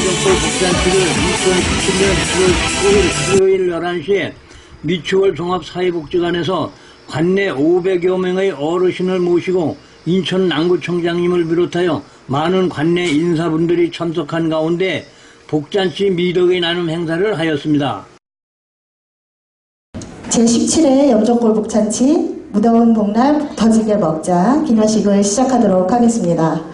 영종골 복잔치를 2017년 7월 19일 수요일 11시에 미추홀 종합사회복지관에서 관내 500여 명의 어르신을 모시고 인천 남구청장님을 비롯하여 많은 관내 인사분들이 참석한 가운데 복잔치 미덕의 나눔 행사를 하였습니다. 제17회 염정골 복잔치 무더운 복날 더지게 먹자 기념식을 시작하도록 하겠습니다.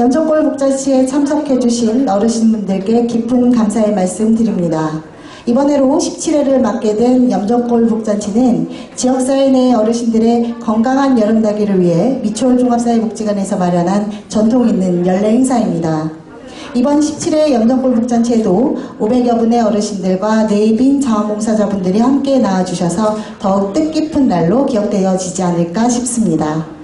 염정골 복잔치에 참석해주신 어르신분들께 깊은 감사의 말씀 드립니다. 이번에로 17회를 맞게 된 염정골 복잔치는 지역사회 내 어르신들의 건강한 여름나기를 위해 미추홀 종합사회복지관에서 마련한 전통 있는 연례 행사입니다. 이번 17회 염정골 복잔치에도 500여 분의 어르신들과 네이빈 자원봉사자분들이 함께 나와주셔서 더욱 뜻깊은 날로 기억되어지지 않을까 싶습니다.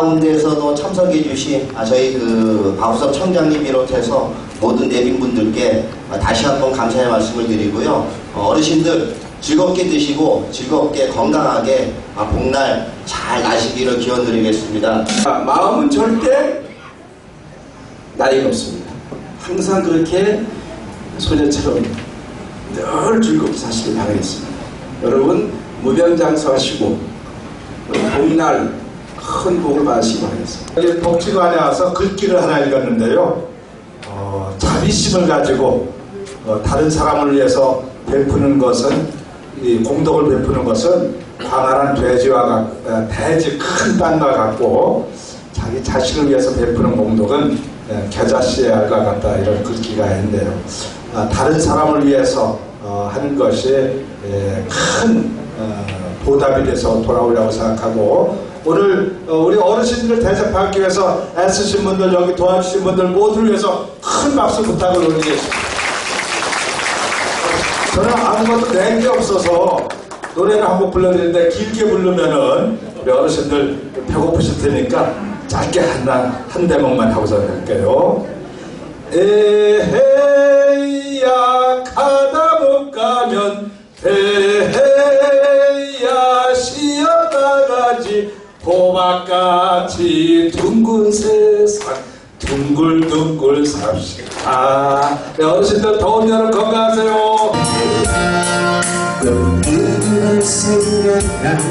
가운데서도 참석해 주신 아, 저희 그 바우섭 청장님 비롯해서 모든 내빈분들께 아, 다시 한번 감사의 말씀을 드리고요. 어, 어르신들 즐겁게 드시고 즐겁게 건강하게 아, 복날 잘 나시기를 기원드리겠습니다. 아, 마음은 절대 나이가 없습니다. 항상 그렇게 소녀처럼 늘 즐겁게 사시길 바라겠습니다. 여러분 무병장수하시고 복날 큰 복을 받으시기 바라겠습니다. 복지관에 와서 글귀를 하나 읽었는데요. 어, 자비심을 가지고 어, 다른 사람을 위해서 베푸는 것은 이 공덕을 베푸는 것은 광활한 돼지와 같, 어, 돼지 큰 땅과 같고 자기 자신을 위해서 베푸는 공덕은 어, 겨자씨의 알과 같다 이런 글귀가 있는데요. 아, 다른 사람을 위해서 어, 하는 것이 에, 큰 어, 보답이 돼서 돌아오려고 생각하고 오늘 어, 우리 어르신들을 대접하기 위해서 애쓰신 분들 여기 도와주신 분들 모두를 위해서 큰 박수 부탁을 올리겠습니다. 저는 아무것도 낸 게 없어서 노래를 한 곡 불러드리는데 길게 부르면은 우리 어르신들 배고프실 테니까 짧게 하나 한 대목만 하고서 할게요. 에헤이 약하다 못 가면 에 호박같이 둥근 세상 둥글둥글 삽시다. 네, 어르신들 더운 여름 건강하세요. 너를 생각하는구나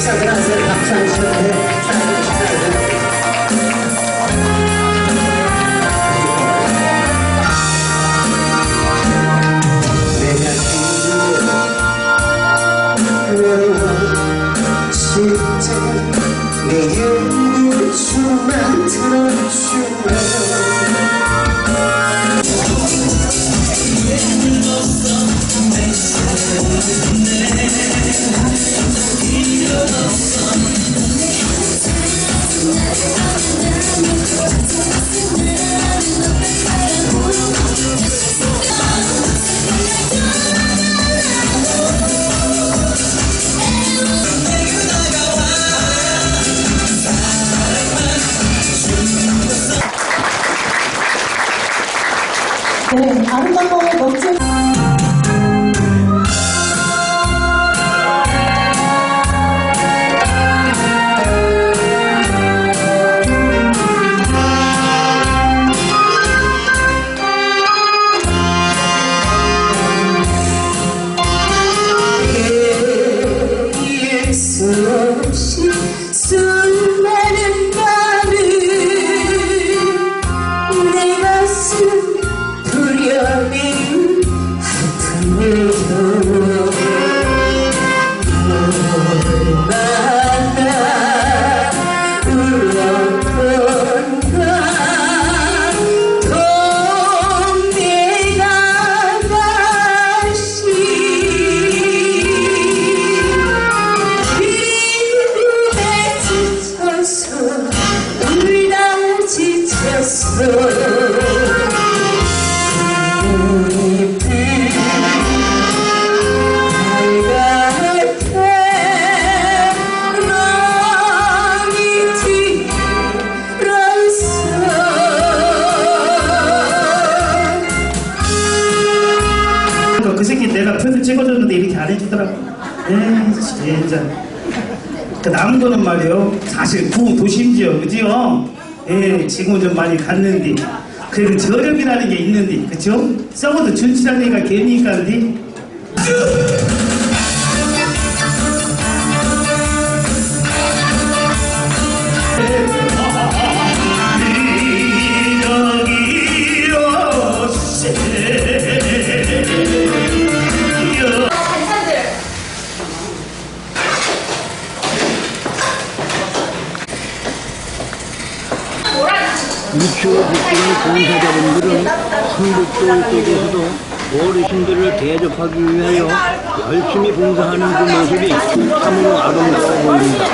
아니 이거 식 내가 편집 찍어줬는데 이렇게 안 해주더라고. 예, 에이, 예, 진짜. 그 남도는 말이요. 사실 구 도심지요, 그지요? 예, 지금은 좀 많이 갔는데. 그래도 저렴이라는 게 있는데, 그죠? 썩어도 준치라니까 괜히 가는데. 봉사자분들은 한국교회 속에서도 어르신들을 대접하기 위하여 열심히 봉사하는 그 모습이 참으로 아름다워 보입니다.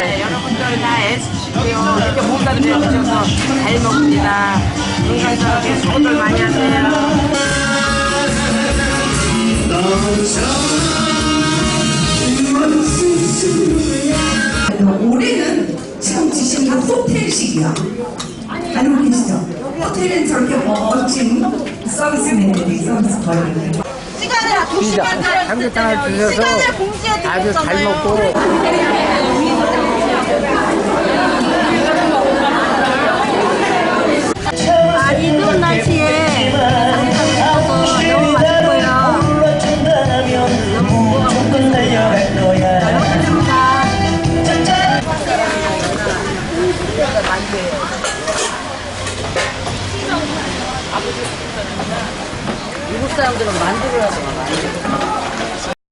네, 여러분들 다 애쓰시고요. 이렇게 뭔가를 해주셔서 잘 먹습니다. 건강하게 수고들 많이 하세요. 호텔식이야. 알고 계시죠? 호텔은 저렇게 멋진 서비스맨들이 서비스 거리를 시간을 두 시간 삼계탕을 주셔서 시간을 공지해 아주 잘 먹고 아, 이 더운 사람들은 만두를 하잖아.